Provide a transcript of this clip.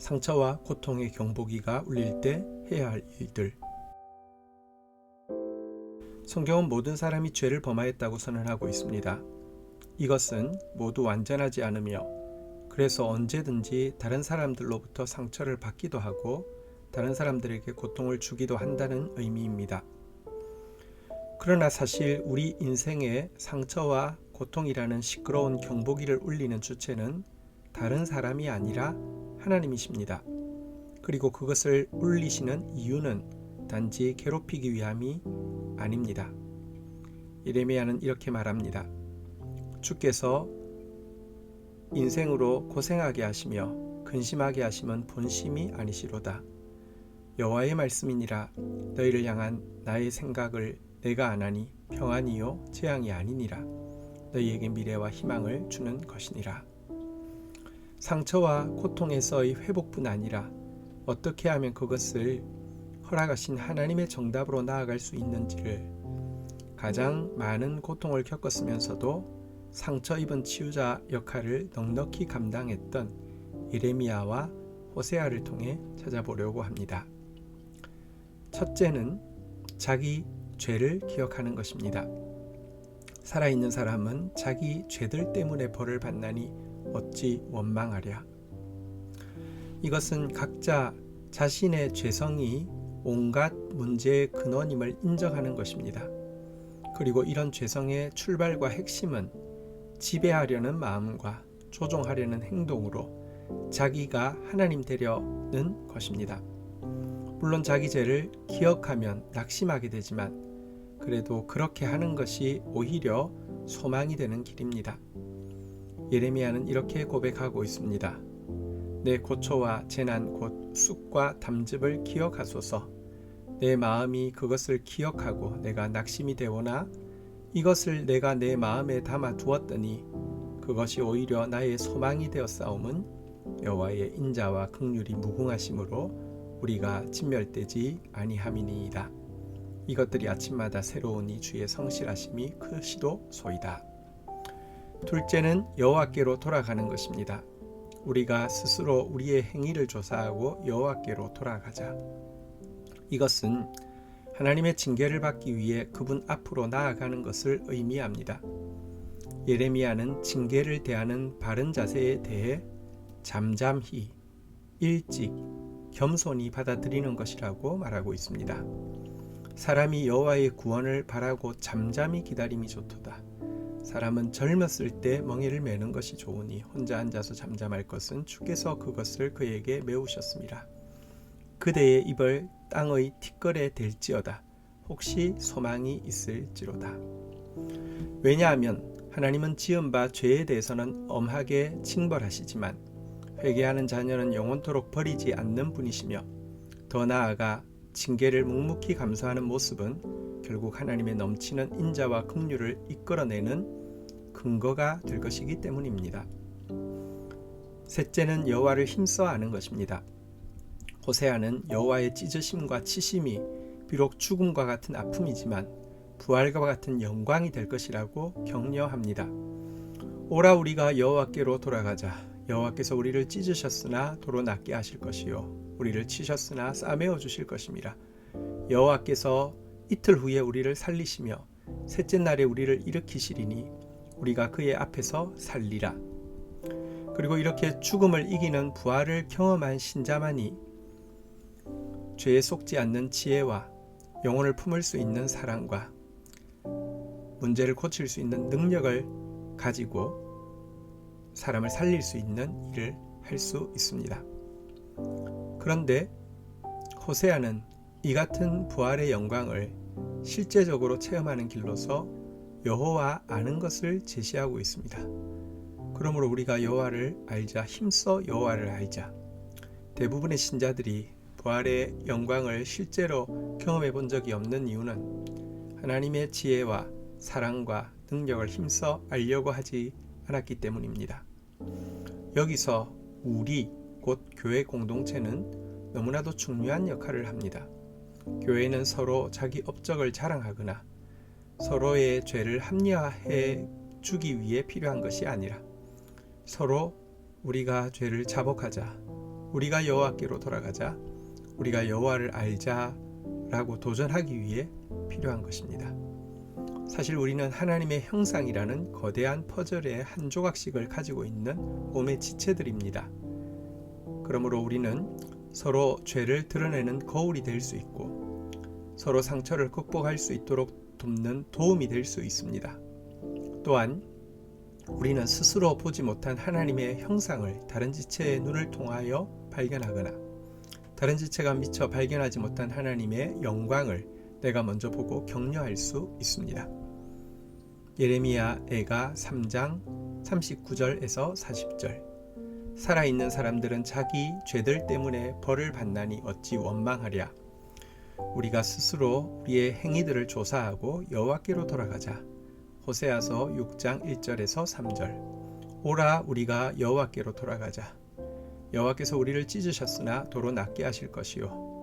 상처와 고통의 경보기가 울릴 때 해야 할 일들. 성경은 모든 사람이 죄를 범하였다고 선언하고 있습니다. 이것은 모두 완전하지 않으며 그래서 언제든지 다른 사람들로부터 상처를 받기도 하고 다른 사람들에게 고통을 주기도 한다는 의미입니다. 그러나 사실 우리 인생의 상처와 고통이라는 시끄러운 경보기를 울리는 주체는 다른 사람이 아니라 하나님이십니다. 그리고 그것을 울리시는 이유는 단지 괴롭히기 위함이 아닙니다. 이레미야는 이렇게 말합니다. 주께서 인생으로 고생하게 하시며 근심하게 하시면 본심이 아니시로다. 여호와의 말씀이니라 너희를 향한 나의 생각을 내가 안하니 평안이요 재앙이 아니니라 너희에게 미래와 희망을 주는 것이니라. 상처와 고통에서의 회복뿐 아니라 어떻게 하면 그것을 허락하신 하나님의 정답으로 나아갈 수 있는지를 가장 많은 고통을 겪었으면서도 상처 입은 치유자 역할을 넉넉히 감당했던 이레미야와 호세아를 통해 찾아보려고 합니다. 첫째는 자기 죄를 기억하는 것입니다. 살아있는 사람은 자기 죄들 때문에 벌을 받나니 어찌 원망하랴. 이것은 각자 자신의 죄성이 온갖 문제의 근원임을 인정하는 것입니다. 그리고 이런 죄성의 출발과 핵심은 지배하려는 마음과 조종하려는 행동으로 자기가 하나님 되려는 것입니다. 물론 자기 죄를 기억하면 낙심하게 되지만 그래도 그렇게 하는 것이 오히려 소망이 되는 길입니다. 예레미야는 이렇게 고백하고 있습니다. 내 고초와 재난 곧 쑥과 담즙을 기억하소서. 내 마음이 그것을 기억하고 내가 낙심이 되오나 이것을 내가 내 마음에 담아 두었더니 그것이 오히려 나의 소망이 되었사옴은 여호와의 인자와 극률이 무궁하심으로 우리가 진멸되지 아니함이니이다. 이것들이 아침마다 새로우니 주의 성실하심이 크시도 소이다. 둘째는 여호와께로 돌아가는 것입니다. 우리가 스스로 우리의 행위를 조사하고 여호와께로 돌아가자. 이것은 하나님의 징계를 받기 위해 그분 앞으로 나아가는 것을 의미합니다. 예레미야는 징계를 대하는 바른 자세에 대해 잠잠히, 일찍, 겸손히 받아들이는 것이라고 말하고 있습니다. 사람이 여호와의 구원을 바라고 잠잠히 기다림이 좋도다. 사람은 젊었을 때 멍에를 매는 것이 좋으니 혼자 앉아서 잠잠할 것은 주께서 그것을 그에게 메우셨습니다. 그대의 입을 땅의 티끌에 댈지어다. 혹시 소망이 있을지로다. 왜냐하면 하나님은 지은 바 죄에 대해서는 엄하게 징벌하시지만 회개하는 자녀는 영원토록 버리지 않는 분이시며 더 나아가 징계를 묵묵히 감수하는 모습은 결국 하나님의 넘치는 인자와 긍휼을 이끌어내는 근거가 될 것이기 때문입니다. 셋째는 여호와를 힘써 아는 것입니다. 호세아는 여호와의 찢으심과 치심이 비록 죽음과 같은 아픔이지만 부활과 같은 영광이 될 것이라고 격려합니다. 오라 우리가 여호와께로 돌아가자. 여호와께서 우리를 찢으셨으나 도로 낫게 하실 것이요 우리를 치셨으나 싸매어 주실 것입니다. 여호와께서 이틀 후에 우리를 살리시며 셋째 날에 우리를 일으키시리니 우리가 그의 앞에서 살리라. 그리고 이렇게 죽음을 이기는 부활을 경험한 신자만이 죄에 속지 않는 지혜와 영혼을 품을 수 있는 사랑과 문제를 고칠 수 있는 능력을 가지고 사람을 살릴 수 있는 일을 할 수 있습니다. 그런데 호세아는 이 같은 부활의 영광을 실제적으로 체험하는 길로서 여호와 아는 것을 제시하고 있습니다. 그러므로 우리가 여호와를 알자 힘써 여호와를 알자. 대부분의 신자들이 부활의 영광을 실제로 경험해 본 적이 없는 이유는 하나님의 지혜와 사랑과 능력을 힘써 알려고 하지 않았기 때문입니다. 여기서 우리 곧 교회 공동체는 너무나도 중요한 역할을 합니다. 교회는 서로 자기 업적을 자랑하거나 서로의 죄를 합리화해 주기 위해 필요한 것이 아니라 서로 우리가 죄를 자복하자 우리가 여호와께로 돌아가자 우리가 여호와를 알자라고 도전하기 위해 필요한 것입니다. 사실 우리는 하나님의 형상이라는 거대한 퍼즐의 한 조각씩을 가지고 있는 몸의 지체들입니다. 그러므로 우리는 서로 죄를 드러내는 거울이 될 수 있고 서로 상처를 극복할 수 있도록 돕는 도움이 될 수 있습니다. 또한 우리는 스스로 보지 못한 하나님의 형상을 다른 지체의 눈을 통하여 발견하거나 다른 지체가 미처 발견하지 못한 하나님의 영광을 내가 먼저 보고 격려할 수 있습니다. 예레미야 애가 3장 39절에서 40절. 살아있는 사람들은 자기 죄들 때문에 벌을 받나니 어찌 원망하랴? 우리가 스스로 우리의 행위들을 조사하고 여호와께로 돌아가자. 호세아서 6장 1절에서 3절. 오라 우리가 여호와께로 돌아가자. 여호와께서 우리를 찢으셨으나 도로 낫게 하실 것이요